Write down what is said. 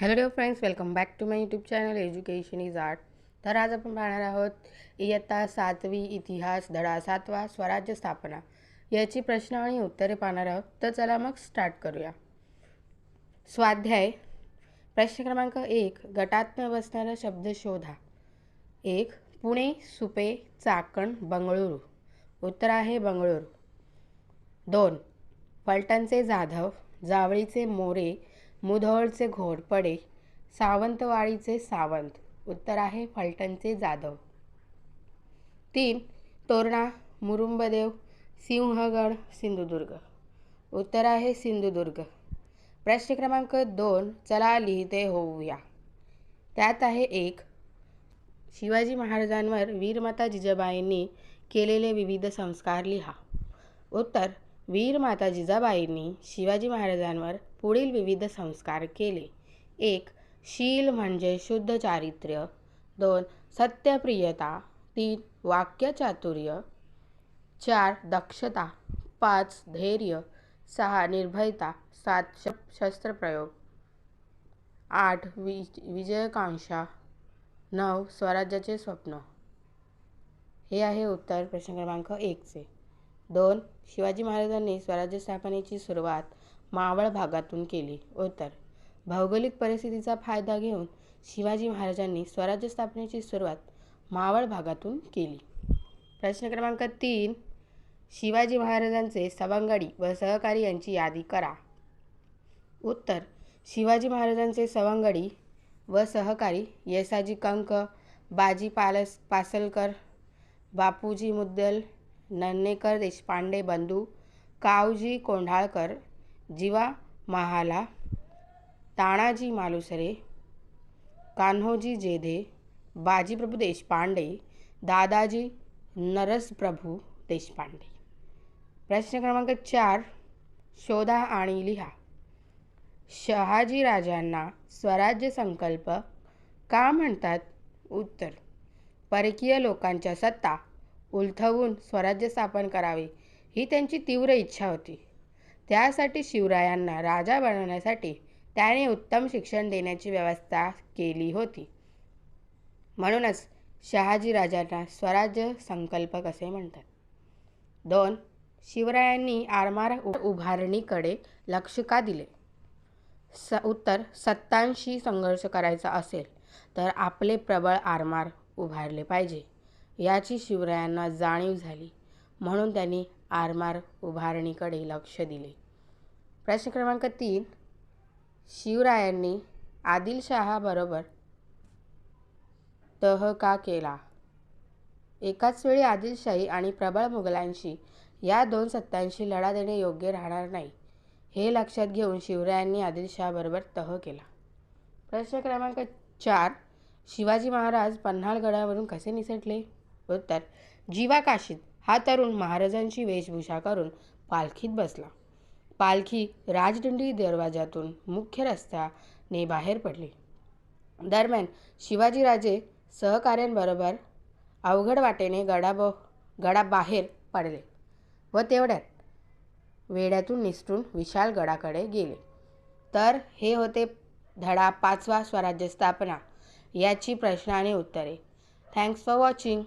Hello dear friends welcome back to my YouTube channel education is art तर आज आपण पाहणार आहोत इयत्ता सातवी इतिहास धडा सातवा स्वराज्य स्थापना. याची प्रश्न आणि उत्तरे पाहणार आहोत तर चला मग स्टार्ट करूया. स्वाध्याय. प्रश्न क्रमांक एक गटात्म बसणारा शब्द शोधा. एक पुणे सुपे चाकण बंगळुरू. उत्तर आहे बंगळुरू. दोन फलटणचे जाधव जावळीचे मोरे मुधोळचे घोरपडे सावंतवाडीचे सावंत उत्तर आहे फलटणचे जाधव. तीन तोरणा मुरुंबदेव सिंहगड सिंधुदुर्ग. उत्तर आहे सिंधुदुर्ग. प्रश्न क्रमांक दोन चला लिहिते होऊया. त्यात आहे एक शिवाजी महाराजांवर वीरमाता जिजाबाईंनी केलेले विविध संस्कार लिहा. उत्तर वीरमाता जिजाबाईंनी शिवाजी महाराजांवर पुढील विविध संस्कार केले. एक शील म्हणजे शुद्ध चारित्र्य. दोन सत्यप्रियता. तीन वाक्यचातुर्य चार दक्षता. पाच धैर्य. सहा निर्भयता. सात श शस्त्रप्रयोग आठ वि विजयकांक्षा. नऊ स्वराज्याचे स्वप्न. हे आहे उत्तर प्रश्न क्रमांक एकचे. दोन शिवाजी महाराजांनी स्वराज्य स्थापनेची सुरुवात मावळ भागातून केली. उत्तर भौगोलिक परिस्थितीचा फायदा घेऊन शिवाजी महाराजांनी स्वराज्य स्थापनेची सुरुवात मावळ भागातून केली. प्रश्न क्रमांक तीन. शिवाजी महाराजांचे सवंगडी व सहकारी यांची यादी करा. उत्तर. शिवाजी महाराजांचे सवंगडी व सहकारी येसाजी कंक बाजी पालस पासलकर बापूजी मुद्दल नन्नेकर देशपांडे बंधू कावजी कोंढाळकर जिवा महाला तानाजी मालुसरे कान्होजी जेधे बाजीप्रभू देशपांडे दादाजी नरसप्रभू देशपांडे. प्रश्न क्रमांक चार शोधा आणि लिहा. शहाजी राजांना स्वराज्य संकल्प का म्हणतात? उत्तर परकीय लोकांच्या सत्ता उलथवून स्वराज्य स्थापन करावे ही त्यांची तीव्र इच्छा होती. त्यासाठी शिवरायांना राजा बनवण्यासाठी त्याने उत्तम शिक्षण देण्याची व्यवस्था केली होती. म्हणूनच शहाजी राजांना स्वराज्य संकल्प कसे म्हणतात? दोन शिवरायांनी आरमार उभारणीकडे लक्ष का दिले? स उत्तर सत्तांशी संघर्ष करायचा असेल तर आपले प्रबळ आरमार उभारले पाहिजे याची शिवरायांना जाणीव झाली. म्हणून त्यांनी आरमार उभारणीकडे लक्ष दिले. प्रश्न क्रमांक तीन. शिवरायांनी आदिलशहाबरोबर तह का केला. एकाच वेळी आदिलशाही आणि प्रबळ मुघलांशी या दोन सत्तांशी लढा देणे योग्य राहणार नाही हे लक्षात घेऊन शिवरायांनी आदिलशहाबरोबर तह केला. प्रश्न क्रमांक चार. शिवाजी महाराज पन्हाळगडावरून कसे निसटले? उत्तर जीवा काशीत. हा तरुण महाराजांची वेशभूषा करून पालखीत बसला. पालखी राजदंडी दरवाजातून मुख्य रस्त्याने बाहेर पडली. दरम्यान शिवाजीराजे सहकाऱ्यांबरोबर अवघड वाटेने गडाब गडाबाहेर पडले व तेवढ्यात वेड्यातून निसटून विशाल गडाकडे गेले. तर हे होते धडा पाचवा स्वराज्य स्थापना याची प्रश्न आणि उत्तरे. Thanks for watching